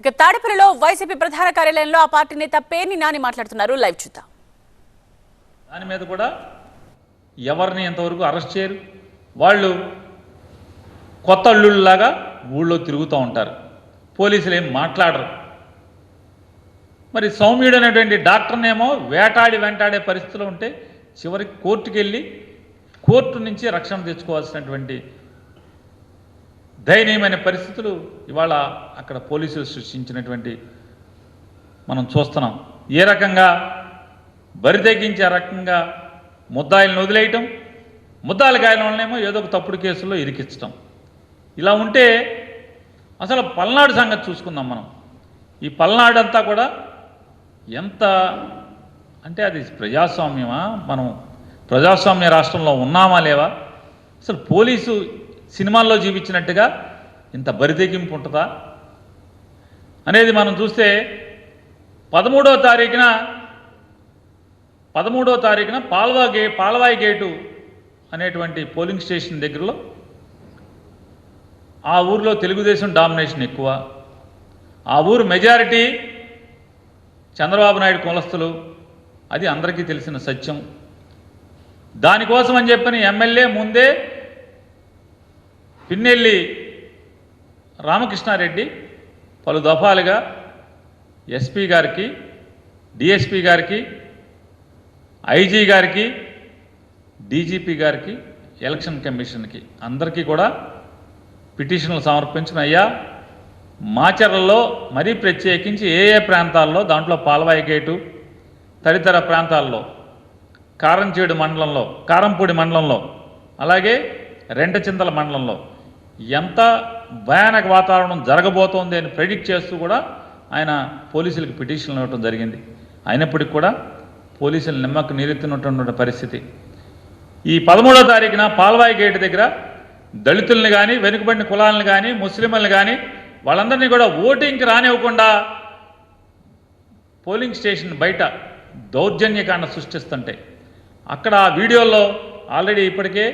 ఇక తాడేపల్లిలో వైసీపీ ప్రధాన కార్యాలయంలో ఆ పార్టీ నేత పేర్ని నాని మాట్లాడుతున్నారు. లైవ్ చూద్దాం. దాని మీద కూడా ఎవరిని ఎంతవరకు అరెస్ట్ చేయరు? వాళ్ళు కొత్త అల్లుళ్ళలాగా ఊళ్ళో తిరుగుతూ ఉంటారు. పోలీసులు ఏం మాట్లాడరు. మరి సౌమ్యుడు అనేటువంటి డాక్టర్నేమో వేటాడి వెంటాడే పరిస్థితిలో ఉంటే చివరికి కోర్టుకెళ్ళి కోర్టు నుంచి రక్షణ తెచ్చుకోవాల్సినటువంటి దయనీయమైన పరిస్థితులు ఇవాళ అక్కడ పోలీసులు సృష్టించినటువంటి మనం చూస్తున్నాం. ఏ రకంగా బరి తెగించే రకంగా ముద్దాయిలను వదిలేయటం ముద్దాయిల గాయల వల్లనేమో ఏదో ఒక తప్పుడు కేసుల్లో ఇరికించటం. ఇలా ఉంటే అసలు పల్నాడు సంగతి చూసుకుందాం మనం. ఈ పల్నాడు అంతా కూడా ఎంత అంటే అది ప్రజాస్వామ్యమా? మనం ప్రజాస్వామ్య రాష్ట్రంలో ఉన్నామా లేవా? అసలు పోలీసు సినిమాల్లో చూపించినట్టుగా ఇంత బరితెగింపు ఉంటుందా? అనేది మనం చూస్తే పదమూడో తారీఖున పదమూడో తారీఖున పాల్వా గే పాల్వాయి గేటు అనేటువంటి పోలింగ్ స్టేషన్ దగ్గరలో ఆ ఊర్లో తెలుగుదేశం డామినేషన్ ఎక్కువ. ఆ ఊరు మెజారిటీ చంద్రబాబు నాయుడు కులస్తులు. అది అందరికీ తెలిసిన సత్యం. దానికోసం అని చెప్పిన ఎమ్మెల్యే ముందే పిన్నెల్లి రామకృష్ణారెడ్డి పలు దఫాలుగా ఎస్పీ గారికి డిఎస్పి గారికి ఐజీ గారికి డీజీపీ గారికి ఎలక్షన్ కమిషన్కి అందరికీ కూడా పిటిషన్లు సమర్పించిన అయ్యా మాచర్లలో మరీ ప్రత్యేకించి ఏ ఏ ప్రాంతాల్లో దాంట్లో పాలవాయి గేటు తదితర ప్రాంతాల్లో కారంచేడు మండలంలో కారంపూడి మండలంలో అలాగే రెంటచింతల మండలంలో ఎంత భయానక వాతావరణం జరగబోతోంది అని ప్రెడిక్ట్ చేస్తూ కూడా ఆయన పోలీసులకు పిటిషన్లు ఇవ్వడం జరిగింది. అయినప్పటికీ కూడా పోలీసులు నిమ్మకు నీరెత్తినటువంటి పరిస్థితి. ఈ పదమూడో తారీఖున పాల్వాయి గేటు దగ్గర దళితుల్ని కానీ వెనుకబడిన కులాలను కానీ ముస్లింలను కానీ వాళ్ళందరినీ కూడా ఓటింగ్కి రానివ్వకుండా పోలింగ్ స్టేషన్ బయట దౌర్జన్యకాండ సృష్టిస్తుంటే అక్కడ ఆ వీడియోలో ఆల్రెడీ ఇప్పటికే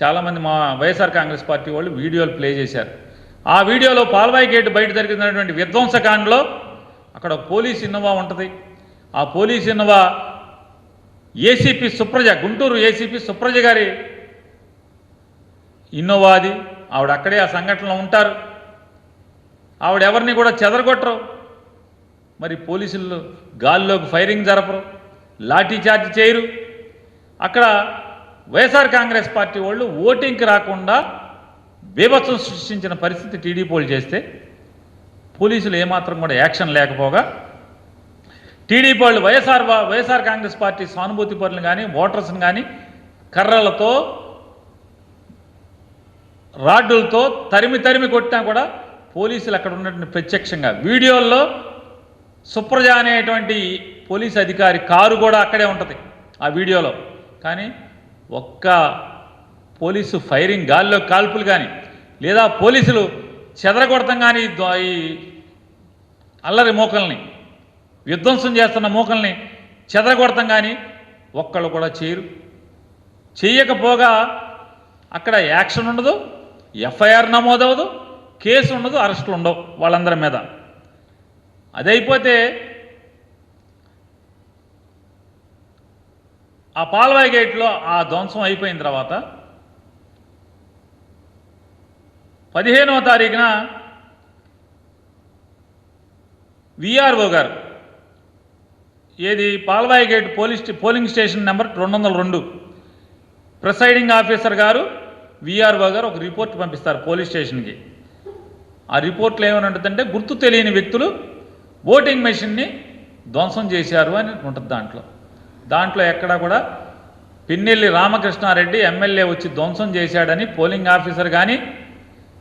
చాలామంది మా వైఎస్ఆర్ కాంగ్రెస్ పార్టీ వాళ్ళు వీడియోలు ప్లే చేశారు. ఆ వీడియోలో పాల్వాయి గేట్ బయట జరిగినటువంటి విధ్వంసకాండలో అక్కడ పోలీస్ ఇన్నోవా ఉంటుంది. ఆ police Innova ACP Supraja Guntur ACP Supraja గారి ఇన్నోవా అది ఆవిడ అక్కడే ఆ సంఘటనలో ఉంటారు. ఆవిడ ఎవరిని కూడా చెదరగొట్టరు. మరి పోలీసులు గాల్లోకి ఫైరింగ్ జరపరు. లాఠీ చార్జ్ చేయరు. అక్కడ వైఎస్ఆర్ కాంగ్రెస్ పార్టీ వాళ్ళు ఓటింగ్కి రాకుండా బీభత్సం సృష్టించిన పరిస్థితి టీడీపీ వాళ్ళు చేస్తే పోలీసులు ఏమాత్రం కూడా యాక్షన్ లేకపోగా టీడీపీ వాళ్ళు వైఎస్ఆర్ వైఎస్ఆర్ కాంగ్రెస్ పార్టీ సానుభూతి పరులను కానీ ఓటర్స్ని కానీ కర్రలతో రాడ్డులతో తరిమి తరిమి కొట్టినా కూడా పోలీసులు అక్కడ ఉన్నటువంటి ప్రత్యక్షంగా. వీడియోల్లో సుప్రజ అనేటువంటి పోలీస్ అధికారి కారు కూడా అక్కడే ఉంటుంది ఆ వీడియోలో. కానీ ఒక్క పోలీసు ఫైరింగ్ గాల్లో కాల్పులు కానీ లేదా పోలీసులు చెదరగొడతాం కానీ ఈ అల్లరి మోకల్ని విధ్వంసం చేస్తున్న మోకల్ని చెదరగొడతాం కానీ ఒక్కళ్ళు కూడా చేయరు. చేయకపోగా అక్కడ యాక్షన్ ఉండదు ఎఫ్ఐఆర్ నమోదవదు కేసు ఉండదు అరెస్టులు ఉండవు వాళ్ళందరి మీద. అదైపోతే ఆ పాల్వాయి గేట్లో ఆ ధ్వంసం అయిపోయిన తర్వాత పదిహేనవ తారీఖున విఆర్ఓ గారు ఏది పాల్వాయి గేట్ పోలీస్ స్టే- పోలింగ్ స్టేషన్ నెంబర్ రెండు వందల రెండు ప్రిసైడింగ్ ఆఫీసర్ గారు విఆర్ఓ గారు ఒక రిపోర్ట్ పంపిస్తారు పోలీస్ స్టేషన్కి. ఆ రిపోర్ట్లో ఏమని ఉంటుందంటే గుర్తు తెలియని వ్యక్తులు ఓటింగ్ మెషిన్ని ధ్వంసం చేశారు అని ఉంటుంది దాంట్లో. దాంట్లో ఎక్కడా కూడా పిన్నెల్లి రామకృష్ణారెడ్డి ఎమ్మెల్యే వచ్చి ధ్వంసం చేశాడని పోలింగ్ ఆఫీసర్ కానీ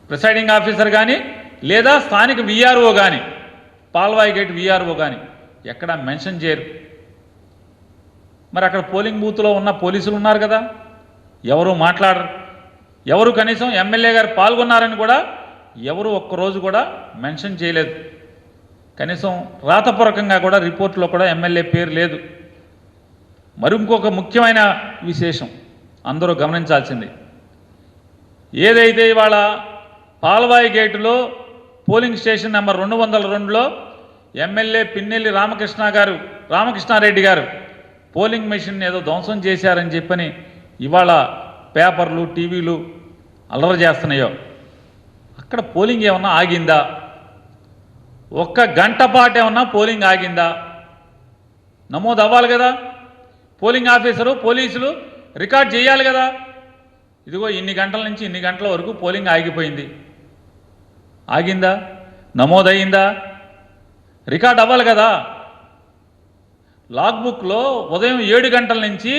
ప్రిసైడింగ్ ఆఫీసర్ కానీ లేదా స్థానిక విఆర్ఓ కానీ పాల్వాయి గేట్ విఆర్ఓ కానీ ఎక్కడా మెన్షన్ చేయరు. మరి అక్కడ పోలింగ్ బూత్లో ఉన్న పోలీసులు ఉన్నారు కదా ఎవరు మాట్లాడరు. ఎవరు కనీసం ఎమ్మెల్యే గారు పాల్గొన్నారని కూడా ఎవరు ఒక్కరోజు కూడా మెన్షన్ చేయలేదు. కనీసం రాతపూర్వకంగా కూడా రిపోర్ట్లో కూడా ఎమ్మెల్యే పేరు లేదు. మరి ఇంకొక ముఖ్యమైన విశేషం అందరూ గమనించాల్సింది. ఏదైతే ఇవాళ పాల్వాయి గేటులో పోలింగ్ స్టేషన్ నెంబర్ రెండు వందల రెండులో ఎమ్మెల్యే పిన్నెల్లి రామకృష్ణ గారు రామకృష్ణారెడ్డి గారు పోలింగ్ మెషిన్ ఏదో ధ్వంసం చేశారని చెప్పని ఇవాళ పేపర్లు టీవీలు అల్లరి చేస్తున్నాయో. అక్కడ పోలింగ్ ఏమన్నా ఆగిందా? ఒక్క గంట పాటు ఏమన్నా పోలింగ్ ఆగిందా? నమోదు అవ్వాలి కదా. పోలింగ్ ఆఫీసరు పోలీసులు రికార్డ్ చేయాలి కదా. ఇదిగో ఇన్ని గంటల నుంచి ఇన్ని గంటల వరకు పోలింగ్ ఆగిపోయింది. ఆగిందా? నమోదయ్యిందా రికార్డ్ అవ్వాలి కదా. లాగ్బుక్లో ఉదయం ఏడు గంటల నుంచి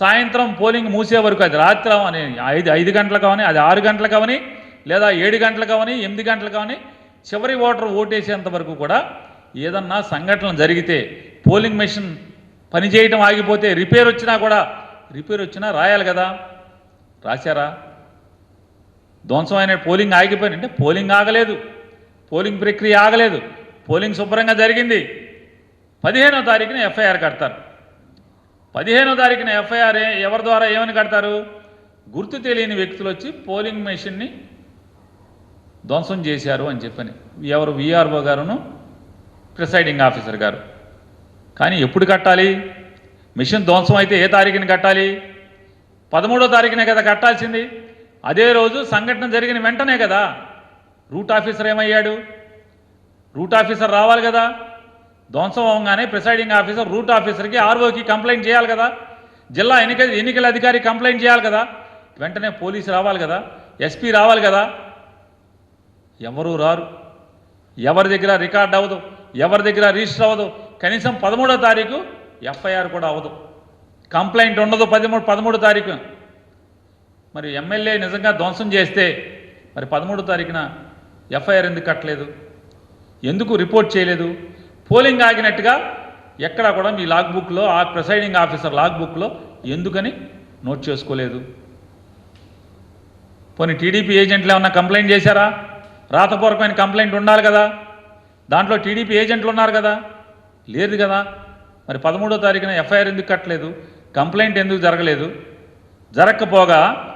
సాయంత్రం పోలింగ్ మూసే వరకు అది రాత్రి అని ఐదు ఐదు గంటలకు కావని అది ఆరు గంటలకు కావని లేదా ఏడు గంటలకు కావని ఎనిమిది గంటల కావని చివరి ఓటర్ ఓటేసేంత వరకు కూడా ఏదన్నా సంఘటన జరిగితే పోలింగ్ మెషిన్ పనిచేయటం ఆగిపోతే రిపేర్ వచ్చినా కూడా రిపేర్ వచ్చినా రాయాలి కదా. రాశారా? ధ్వంసమైన పోలింగ్ ఆగిపోయింది. అంటే పోలింగ్ ఆగలేదు. పోలింగ్ ప్రక్రియ ఆగలేదు. పోలింగ్ శుభ్రంగా జరిగింది. పదిహేనో తారీఖున ఎఫ్ఐఆర్ కడతారు. పదిహేనో తారీఖున ఎఫ్ఐఆర్ ఎవరి ద్వారా ఏమని కడతారు? గుర్తు తెలియని వ్యక్తులు వచ్చి పోలింగ్ మెషిన్ని ధ్వంసం చేశారు అని చెప్పని ఎవరు? విఆర్ఓ గారును ప్రిసైడింగ్ ఆఫీసర్ గారు. కానీ ఎప్పుడు కట్టాలి? మిషన్ ధ్వంసం అయితే ఏ తారీఖున కట్టాలి? పదమూడో తారీఖునే కదా కట్టాల్సింది. అదే రోజు సంఘటన జరిగిన వెంటనే కదా రూట్ ఆఫీసర్ ఏమయ్యాడు? రూట్ ఆఫీసర్ రావాలి కదా. ధ్వంసం అవగానే ప్రిసైడింగ్ ఆఫీసర్ రూట్ ఆఫీసర్కి ఆర్ఓకి కంప్లైంట్ చేయాలి కదా. జిల్లా ఎన్నిక ఎన్నికల అధికారి కంప్లైంట్ చేయాలి కదా. వెంటనే పోలీసు రావాలి కదా. ఎస్పీ రావాలి కదా. ఎవరు రారు. ఎవరి దగ్గర రికార్డ్ అవ్వదు. ఎవరి దగ్గర రిజిస్టర్ అవ్వదు. కనీసం పదమూడో తారీఖు ఎఫ్ఐఆర్ కూడా అవ్వదు. కంప్లైంట్ ఉండదు పదమూడు పదమూడు తారీఖు. మరి ఎమ్మెల్యే నిజంగా ధ్వంసం చేస్తే మరి పదమూడో తారీఖున ఎఫ్ఐఆర్ ఎందుకు కట్టలేదు? ఎందుకు రిపోర్ట్ చేయలేదు? పోలింగ్ ఆగినట్టుగా ఎక్కడా కూడా మీ లాగ్ బుక్లో ఆ ప్రిసైడింగ్ ఆఫీసర్ లాగ్ బుక్లో ఎందుకని నోట్ చేసుకోలేదు? పోనీ టీడీపీ ఏజెంట్లు ఏమన్నా కంప్లైంట్ చేశారా? రాతపూర్వకమైన కంప్లైంట్ ఉండాలి కదా. దాంట్లో టీడీపీ ఏజెంట్లు ఉన్నారు కదా. లేదు కదా. మరి పదమూడో తారీఖున ఎఫ్ఐఆర్ ఎందుకు కట్టలేదు? కంప్లైంట్ ఎందుకు జరగలేదు? జరగకపోగా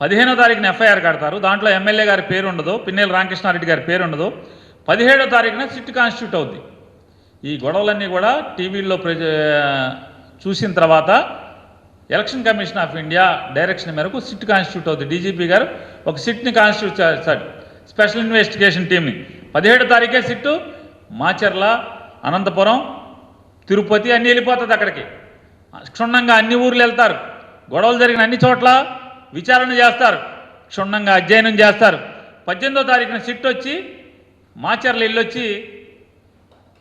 పదిహేనో తారీఖున ఎఫ్ఐఆర్ కడతారు. దాంట్లో ఎమ్మెల్యే గారి పేరు ఉండదు పిన్నెల రామకృష్ణారెడ్డి గారి పేరు ఉండదు. పదిహేడో తారీఖున సిట్ కాన్స్టిట్యూట్ అవుద్ది. ఈ గొడవలన్నీ కూడా టీవీల్లో ప్రజ చూసిన తర్వాత election commission of India direction మేరకు సిట్ కాన్స్టిట్యూట్ అవుతుంది డీజీపీ గారు ఒక సిట్ని కాన్స్టిట్యూట్ చేస్తాడు స్పెషల్ ఇన్వెస్టిగేషన్ టీంని పదిహేడో తారీఖే సిట్టు మాచర్ల అనంతపురం తిరుపతి అన్నీ వెళ్ళిపోతుంది అక్కడికి. క్షుణ్ణంగా అన్ని ఊర్లు వెళ్తారు. గొడవలు జరిగిన అన్ని చోట్ల విచారణ చేస్తారు. క్షుణ్ణంగా అధ్యయనం చేస్తారు. పద్దెనిమిదో తారీఖున సిట్ వచ్చి మాచర్ల ఇల్లొచ్చి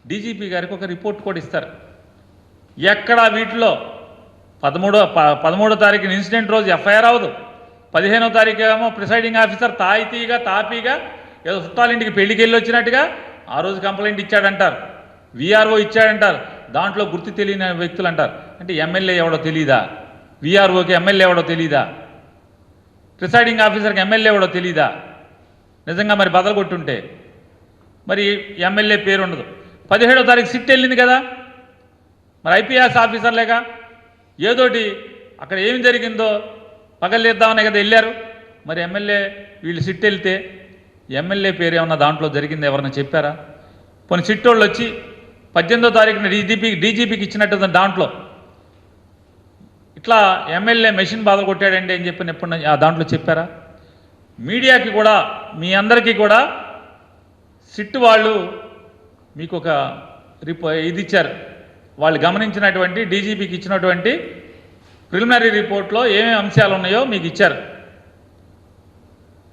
డీజీపీ గారికి ఒక రిపోర్ట్ కూడా ఇస్తారు. ఎక్కడ వీటిలో పదమూడో ప- పదమూడో తారీఖున ఇన్సిడెంట్ రోజు ఎఫ్ఐఆర్ అవ్వదు. పదిహేనో తారీఖు ఏమో ప్రిసైడింగ్ ఆఫీసర్ తాయితీగా తాపీగా ఏదో చుట్టాలింటికి పెళ్ళికి వెళ్ళి వచ్చినట్టుగా ఆ రోజు కంప్లైంట్ ఇచ్చాడంటారు. విఆర్ఓ ఇచ్చాడంటారు. దాంట్లో గుర్తు తెలియని వ్యక్తులు అంటారు అంటే ఎమ్మెల్యే ఎవడో తెలీదా? విఆర్ఓకి ఎమ్మెల్యే ఎవడో తెలీదా? ప్రిసైడింగ్ ఆఫీసర్కి ఎమ్మెల్యే ఎవడో తెలీదా? నిజంగా మరి బదలు కొట్టుంటే మరి ఎమ్మెల్యే పేరు ఉండదు. పదిహేడో తారీఖు సిట్ వెళ్ళింది కదా? మరి ఐపీఎస్ ఆఫీసర్లేక ఏదోటి అక్కడ ఏమి జరిగిందో పగలేద్దామనే కదా వెళ్ళారు. మరి ఎమ్మెల్యే వీళ్ళు సిట్ వెళ్తే ఎమ్మెల్యే పేరు ఏమన్నా దాంట్లో జరిగింది ఎవరన్నా చెప్పారా? కొన్ని చిట్టోళ్ళు వచ్చి పద్దెనిమిదో తారీఖున డీజీపీ డీజీపీకి ఇచ్చినట్టు దాంట్లో. ఇట్లా ఎమ్మెల్యే మెషిన్ బాధ కొట్టాడండి అని చెప్పి ఎప్పుడు ఆ దాంట్లో చెప్పారా? మీడియాకి కూడా మీ అందరికీ కూడా సిట్టు వాళ్ళు మీకు ఒక రిపో ఇది ఇచ్చారు. వాళ్ళు గమనించినటువంటి డీజీపీకి ఇచ్చినటువంటి ప్రిలిమినరీ రిపోర్ట్లో ఏమేమి అంశాలు ఉన్నాయో మీకు ఇచ్చారు.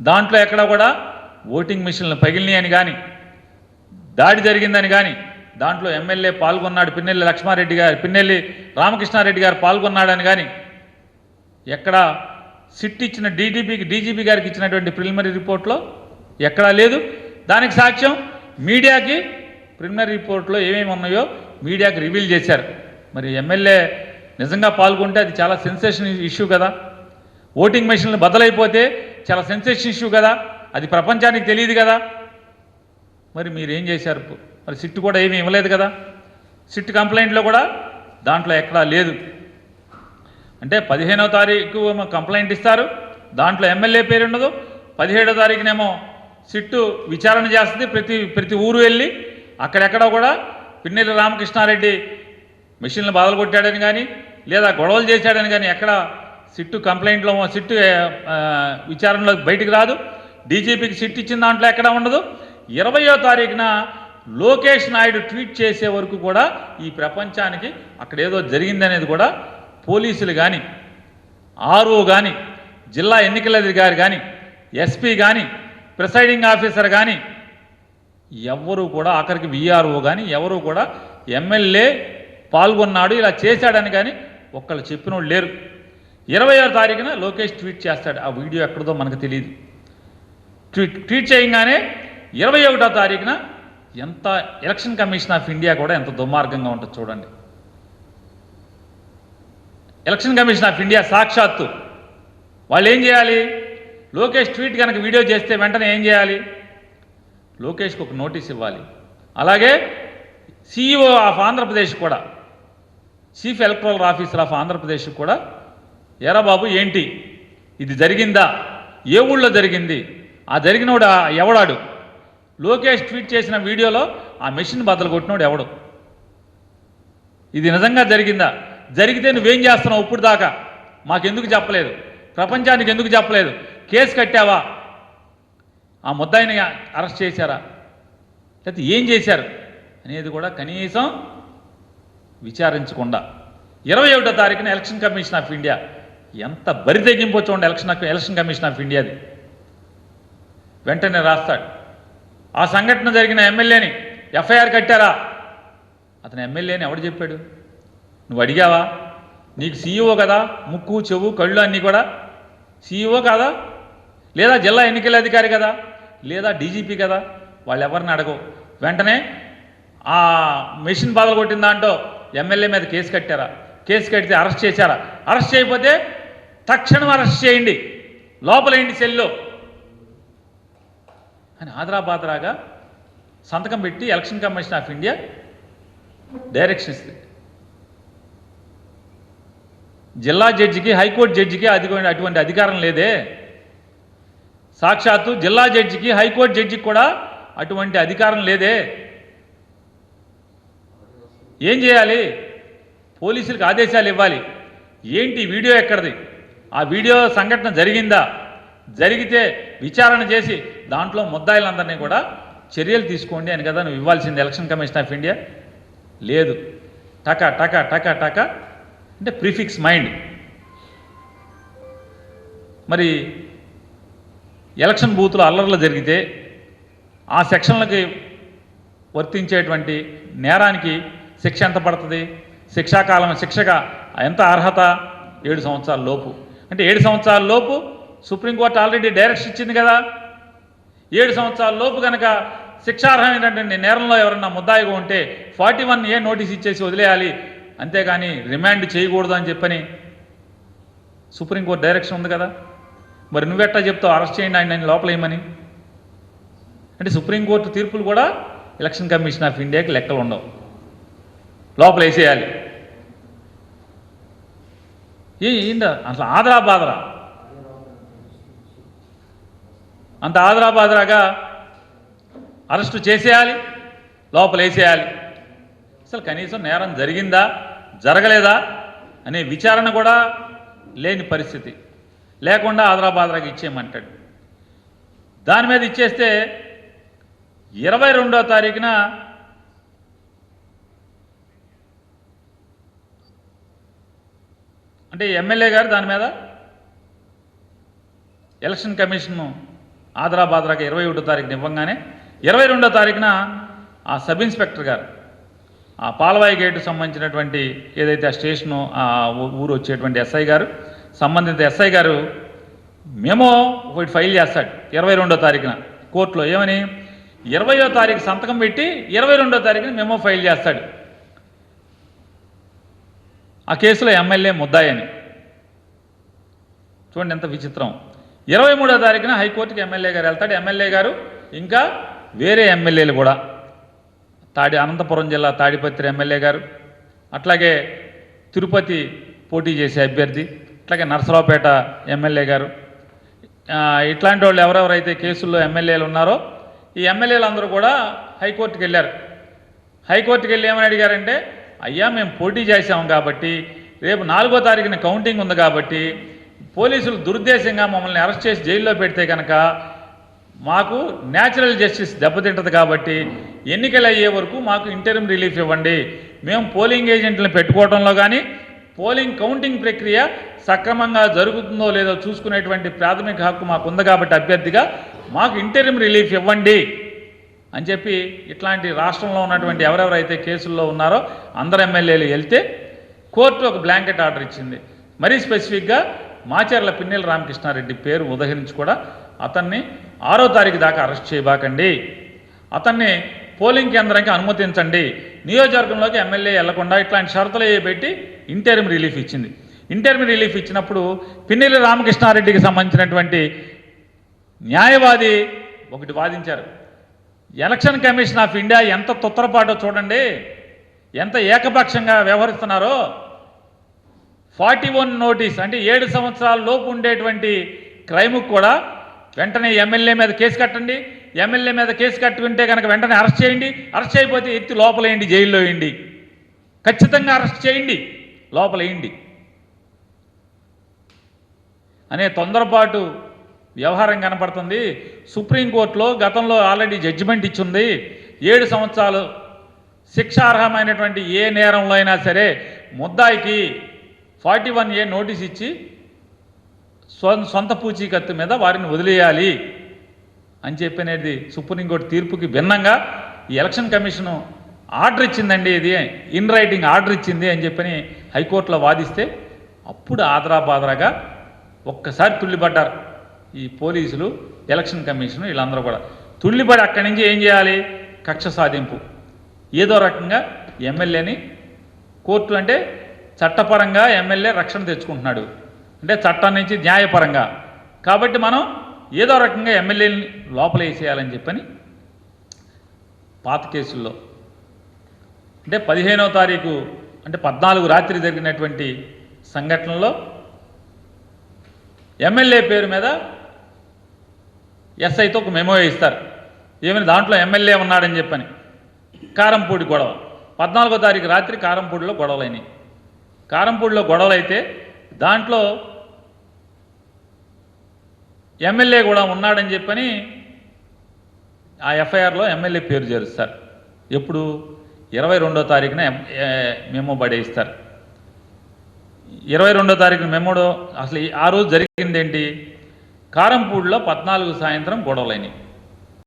దాంట్లో ఎక్కడ కూడా ఓటింగ్ మిషన్లు పగిలినాయని కానీ దాడి జరిగిందని కానీ దాంట్లో ఎమ్మెల్యే పాల్గొన్నాడు పిన్నెల్లి లక్ష్మారెడ్డి గారు పిన్నెల్లి రామకృష్ణారెడ్డి గారు పాల్గొన్నాడని కానీ ఎక్కడ సిట్ ఇచ్చిన డీడీపీకి డీజీపీ గారికి ఇచ్చినటువంటి ప్రిలిమినరీ రిపోర్ట్లో ఎక్కడా లేదు. దానికి సాక్ష్యం మీడియాకి ప్రిలిమినరీ రిపోర్ట్లో ఏమేమి ఉన్నాయో మీడియాకి రివీల్ చేశారు. మరి ఎమ్మెల్యే నిజంగా పాల్గొంటే అది చాలా సెన్సేషన్ ఇష్యూ కదా. ఓటింగ్ మెషిన్లు బదలైపోతే చాలా సెన్సేషన్ ఇష్యూ కదా. అది ప్రపంచానికి తెలియదు కదా. మరి మీరు ఏం చేశారు? మరి సిట్ కూడా ఏమీ ఇవ్వలేదు కదా. సిట్ కంప్లైంట్లో కూడా దాంట్లో ఎక్కడా లేదు. అంటే పదిహేనవ తారీఖు ఏమో కంప్లైంట్ ఇస్తారు. దాంట్లో ఎమ్మెల్యే పేరు ఉండదు. పదిహేడో తారీఖునేమో సిట్టు విచారణ చేస్తుంది. ప్రతి ప్రతి ఊరు వెళ్ళి అక్కడెక్కడ కూడా పిన్నెల్లి రామకృష్ణారెడ్డి మిషన్లు బాధలు కొట్టాడని కానీ లేదా గొడవలు చేశాడని కానీ ఎక్కడ సిట్టు కంప్లైంట్లో సిట్టు విచారణలో బయటికి రాదు. డీజీపీకి సిట్ ఇచ్చిన దాంట్లో ఎక్కడ ఉండదు? ఇరవయో తారీఖున లోకేష్ నాయుడు ట్వీట్ చేసే వరకు కూడా ఈ ప్రపంచానికి అక్కడ ఏదో జరిగిందనేది కూడా పోలీసులు కానీ ఆర్ఓ కానీ జిల్లా ఎన్నికల అధికారి కానీ ఎస్పీ కానీ ప్రిసైడింగ్ ఆఫీసర్ కానీ ఎవరు కూడా ఆఖరికి విఆర్ఓ కానీ ఎవరు కూడా ఎమ్మెల్యే పాల్గొన్నాడు ఇలా చేశాడని కానీ ఒక్కళ్ళు చెప్పినోళ్ళు లేరు. ఇరవయో తారీఖున లోకేష్ ట్వీట్ చేస్తాడు. ఆ వీడియో ఎక్కడదో మనకు తెలియదు. ట్వీట్ ట్వీట్ చేయగానే ఇరవై ఒకటో తారీఖున ఎంత ఎలక్షన్ కమిషన్ ఆఫ్ ఇండియా కూడా ఎంత దుర్మార్గంగా ఉంటుంది చూడండి. ఎలక్షన్ కమిషన్ ఆఫ్ ఇండియా సాక్షాత్తు వాళ్ళు ఏం చేయాలి? లోకేష్ ట్వీట్ కనుక వీడియో చేస్తే వెంటనే ఏం చేయాలి? లోకేష్కి ఒక నోటీస్ ఇవ్వాలి. అలాగే సిఇఓ ఆఫ్ ఆంధ్రప్రదేశ్ కూడా chief electoral officer of Andhra Pradesh కూడా ఎరా బాబు ఏంటి? ఇది జరిగిందా? ఏ ఊళ్ళో జరిగింది? ఆ జరిగినోడు ఆ ఎవడాడు? లోకేష్ ట్వీట్ చేసిన వీడియోలో ఆ మెషిన్ బద్దలు కొట్టినోడు ఎవడు? ఇది నిజంగా జరిగిందా? జరిగితే నువ్వేం చేస్తున్నావు ఇప్పుడు దాకా? మాకెందుకు చెప్పలేదు? ప్రపంచానికి ఎందుకు చెప్పలేదు? కేసు కట్టావా? ఆ ముద్దాయిని అరెస్ట్ చేశారా? లేకపోతే ఏం చేశారు? అనేది కూడా కనీసం విచారించకుండా. ఇరవై ఒకటో తారీఖున ఎలక్షన్ కమిషన్ ఆఫ్ ఇండియా. ఎంత బరి తెగింపో చూడండి ఎలక్షన్ ఎలక్షన్ కమిషన్ ఆఫ్ ఇండియాది. వెంటనే రాస్తాడు. ఆ సంఘటన జరిగిన ఎమ్మెల్యేని ఎఫ్ఐఆర్ కట్టారా? అతను ఎమ్మెల్యేని ఎవడు చెప్పాడు? నువ్వు అడిగావా? నీకు సీఈఓ కదా? ముక్కు చెవు కళ్ళు అన్నీ కూడా సీఈఓ కాదా? లేదా జిల్లా ఎన్నికల అధికారి కదా? లేదా డీజీపీ కదా? వాళ్ళు ఎవరిని అడగవు. వెంటనే ఆ మెషిన్ బాధలు కొట్టిన దాంట్లో ఎమ్మెల్యే మీద కేసు కట్టారా? కేసు కడితే అరెస్ట్ చేశారా? అరెస్ట్ చేయకపోతే తక్షణం అరెస్ట్ చేయండి. లోపలేండి సెల్లో? అని ఆదరాబాదరాగా సంతకం పెట్టి election commission of India direction ఇస్తుంది. జిల్లా జడ్జికి హైకోర్టు జడ్జికి అధికమైన అటువంటి అధికారం లేదే. సాక్షాత్తు జిల్లా జడ్జికి హైకోర్టు జడ్జికి కూడా అటువంటి అధికారం లేదే. ఏం చేయాలి? పోలీసులకు ఆదేశాలు ఇవ్వాలి. ఏంటి వీడియో ఎక్కడిది? ఆ వీడియో సంఘటన జరిగిందా? జరిగితే విచారణ చేసి దాంట్లో ముద్దాయిలందరినీ కూడా చర్యలు తీసుకోండి అని కదా నువ్వు ఇవ్వాల్సింది ఎలక్షన్ కమిషన్ ఆఫ్ ఇండియా? లేదు. టక టక టక టక. అంటే ప్రిఫిక్స్ మైండ్. మరి ఎలక్షన్ బూత్లో అల్లర్లు జరిగితే ఆ సెక్షన్లకి వర్తించేటువంటి నేరానికి శిక్ష ఎంత పడుతుంది? శిక్షాకాలం శిక్షగా ఎంత అర్హత? ఏడు సంవత్సరాల లోపు. అంటే ఏడు సంవత్సరాల లోపు సుప్రీంకోర్టు ఆల్రెడీ డైరెక్షన్ ఇచ్చింది కదా. ఏడు సంవత్సరాల లోపు కనుక శిక్షార్హమైనటువంటి నేరంలో ఎవరన్నా ముద్దాయిగా ఉంటే ఫార్టీ వన్ ఏ నోటీస్ ఇచ్చేసి వదిలేయాలి. అంతేగాని రిమాండ్ చేయకూడదు అని చెప్పని సుప్రీంకోర్టు డైరెక్షన్ ఉంది కదా. మరి నువ్వెట్టా చెప్తావు? అరెస్ట్ చేయండి ఆయన నేను లోపలేయమని అంటే సుప్రీంకోర్టు తీర్పులు కూడా ఎలక్షన్ కమిషన్ ఆఫ్ ఇండియాకి లెక్కలు ఉండవు. లోపల వేసేయాలి. ఏ ఏంట అసలు ఆదరా బాదరా అంత ఆదరాబాదరాగా అరెస్టు చేసేయాలి లోపల వేసేయాలి అసలు కనీసం నేరం జరిగిందా జరగలేదా అనే విచారణ కూడా లేని పరిస్థితి. లేకుండా ఆదరాబాదరాకి ఇచ్చేయమంటాడు. దాని మీద ఇచ్చేస్తే ఇరవై రెండో తారీఖున అంటే ఎమ్మెల్యే గారు దాని మీద ఎలక్షన్ కమిషన్ ఆదరాబాదరాగా ఇరవై ఒకటో తారీఖున ఇవ్వగానే ఇరవై రెండో తారీఖున ఆ సబ్ ఇన్స్పెక్టర్ గారు ఆ పాలవాయి గేటు సంబంధించినటువంటి ఏదైతే ఆ స్టేషను ఆ ఊరు వచ్చేటువంటి ఎస్ఐ గారు సంబంధిత ఎస్ఐ గారు మేమో ఒకటి ఫైల్ చేస్తాడు ఇరవై రెండో తారీఖున కోర్టులో. ఏమని? ఇరవయో తారీఖు సంతకం పెట్టి ఇరవై రెండో తారీఖున మేమో ఫైల్ చేస్తాడు. ఆ కేసులో ఎమ్మెల్యే ముద్దాయని. చూడండి ఎంత విచిత్రం. ఇరవై మూడో తారీఖున హైకోర్టుకి ఎమ్మెల్యే గారు వెళ్తాడు. ఎమ్మెల్యే గారు ఇంకా వేరే ఎమ్మెల్యేలు కూడా తాడి అనంతపురం జిల్లా తాడిపత్రి ఎమ్మెల్యే గారు అట్లాగే తిరుపతి పోటీ చేసే అభ్యర్థి అట్లాగే నరసరావుపేట ఎమ్మెల్యే గారు. ఇట్లాంటి వాళ్ళు ఎవరెవరైతే కేసుల్లో ఎమ్మెల్యేలు ఉన్నారో ఈ ఎమ్మెల్యేలు అందరూ కూడా హైకోర్టుకి వెళ్ళారు. హైకోర్టుకి వెళ్ళి ఏమని అడిగారంటే అయ్యా మేము పోటీ చేశాం కాబట్టి రేపు నాలుగో తారీఖున కౌంటింగ్ ఉంది కాబట్టి పోలీసులు దురుద్దేశంగా మమ్మల్ని అరెస్ట్ చేసి జైల్లో పెడితే కనుక మాకు న్యాచురల్ జస్టిస్ దెబ్బతింటది కాబట్టి ఎన్నికలు అయ్యే వరకు మాకు ఇంటర్మ్ రిలీఫ్ ఇవ్వండి. మేము పోలింగ్ ఏజెంట్లను పెట్టుకోవడంలో కానీ పోలింగ్ కౌంటింగ్ ప్రక్రియ సక్రమంగా జరుగుతుందో లేదో చూసుకునేటువంటి ప్రాథమిక హక్కు మాకు ఉంది కాబట్టి అభ్యర్థిగా మాకు ఇంటర్మ్ రిలీఫ్ ఇవ్వండి అని చెప్పి ఇట్లాంటి రాష్ట్రంలో ఉన్నటువంటి ఎవరెవరైతే కేసుల్లో ఉన్నారో అందరు ఎమ్మెల్యేలు వెళ్తే కోర్టు ఒక బ్లాంకెట్ ఆర్డర్ ఇచ్చింది. మరీ స్పెసిఫిక్గా మాచర్ల పిన్నెల రామకృష్ణారెడ్డి పేరు ఉదహరించి కూడా అతన్ని ఆరో తారీఖు దాకా అరెస్ట్ చేయబాకండి. అతన్ని పోలింగ్ కేంద్రానికి అనుమతించండి. నియోజకవర్గంలోకి ఎమ్మెల్యే వెళ్ళకుండా ఇట్లాంటి షరతులు వేయబెట్టి పెట్టి ఇంటర్మ్ రిలీఫ్ ఇచ్చింది. ఇంటర్మ్ రిలీఫ్ ఇచ్చినప్పుడు పిన్నెల్లి రామకృష్ణారెడ్డికి సంబంధించినటువంటి న్యాయవాది ఒకటి వాదించారు. ఎలక్షన్ కమిషన్ ఆఫ్ ఇండియా ఎంత తొత్తరపాటో చూడండి. ఎంత ఏకపక్షంగా వ్యవహరిస్తున్నారో. ఫార్టీ వన్ నోటీస్ అంటే ఏడు సంవత్సరాల లోపు ఉండేటువంటి క్రైమ్కి కూడా వెంటనే ఎమ్మెల్యే మీద కేసు కట్టండి. ఎమ్మెల్యే మీద కేసు కట్టుకుంటే కనుక వెంటనే అరెస్ట్ చేయండి. అరెస్ట్ చేయకపోతే ఎత్తి లోపలేయండి జైల్లో వేయండి. ఖచ్చితంగా అరెస్ట్ చేయండి. లోపలేయండి. అనే తొందరపాటు వ్యవహారం కనపడుతుంది. సుప్రీంకోర్టులో గతంలో ఆల్రెడీ జడ్జిమెంట్ ఇచ్చింది. ఏడు సంవత్సరాలు శిక్షార్హమైనటువంటి ఏ నేరంలో అయినా సరే ముద్దాయికి ఫార్టీ వన్ ఏ నోటీస్ ఇచ్చి సొంత పూచీకత్తు మీద వారిని వదిలేయాలి అని చెప్పనేది సుప్రీంకోర్టు తీర్పుకి భిన్నంగా ఈ ఎలక్షన్ కమిషను ఆర్డర్ ఇచ్చిందండి ఇది ఇన్ రైటింగ్ ఆర్డర్ ఇచ్చింది అని చెప్పని హైకోర్టులో వాదిస్తే అప్పుడు ఆదరాబాదరాగా ఒక్కసారి తుళ్ళిపడ్డారు ఈ పోలీసులు ఎలక్షన్ కమిషన్ వీళ్ళందరూ కూడా. తుళ్ళిపడి అక్కడి నుంచి ఏం చేయాలి? కక్ష సాధింపు. ఏదో రకంగా ఎమ్మెల్యేని కోర్టు అంటే చట్టపరంగా ఎమ్మెల్యే రక్షణ తెచ్చుకుంటున్నాడు. అంటే చట్టం నుంచి న్యాయపరంగా. కాబట్టి మనం ఏదో రకంగా ఎమ్మెల్యేని లోపల వేసేయాలని చెప్పని పాత కేసుల్లో. అంటే పదిహేనవ తారీఖు అంటే పద్నాలుగు రాత్రి జరిగినటువంటి సంఘటనలో ఎమ్మెల్యే పేరు మీద ఎస్ఐతో ఒక మెమో ఇస్తారు ఏమైనా దాంట్లో ఎమ్మెల్యే ఉన్నాడని చెప్పని. కారంపూడి గొడవ. పద్నాలుగో తారీఖు రాత్రి కారంపూడిలో గొడవలైనాయి. కారంపూడిలో గొడవలైతే దాంట్లో ఎమ్మెల్యే కూడా ఉన్నాడని చెప్పని ఆ ఎఫ్ఐఆర్లో ఎమ్మెల్యే పేరు చేరుస్తారు. ఎప్పుడు? ఇరవై రెండో తారీఖున మెమో పడేయిస్తారు ఇరవై రెండో తారీఖున మెమోడో అసలు ఆ రోజు జరిగిందేంటి? కారంపూడిలో పద్నాలుగు సాయంత్రం గొడవలైనవి